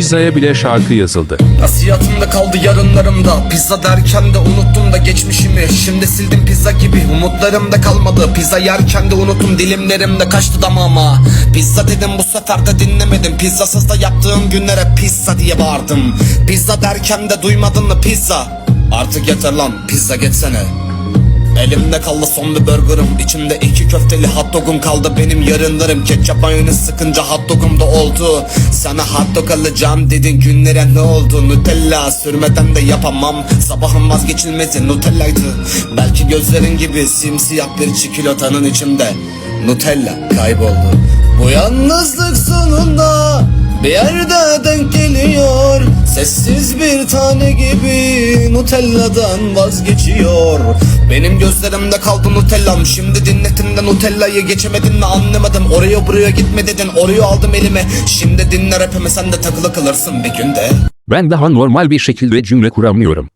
pizzaya bile şarkı yazıldı. Nasihatımda kaldı yarınlarımda. Pizza derken de unuttum da geçmişimi. Şimdi sildim pizza gibi umutlarımda kalmadı. Pizza yerken de unuttum dilimlerimde kaçtı damağıma. Pizza dedim bu sefer de dinlemedim. Pizzasız da yaptığım günlere pizza diye bağırdım. Pizza derken de duymadın mı pizza? Artık yeter lan pizza geçsene Elimde kaldı son bir burgerım İçimde iki köfteli hot dogum kaldı benim yarınlarım. Ketçap mayonez sıkınca hot dogum da oldu. Sana hot dog alacağım dedin günlere ne oldu? Nutella sürmeden de yapamam. Sabahın vazgeçilmezi Nutella'ydı. Belki gözlerin gibi simsiyah bir çikolatanın içinde Nutella kayboldu. Bu yalnızlık sonunda bir yerde denk geliyor. Sessiz bir tane gibi Nutella'dan vazgeçiyor. Benim gözlerimde kaldı Nutella'm. Şimdi dinletin de Nutella'yı geçemedin mi anlamadım. Oraya buraya gitme dedin Oraya aldım elime. Şimdi dinle rapimi sen de takılı kalırsın bir günde. Ben daha normal bir şekilde cümle kuramıyorum.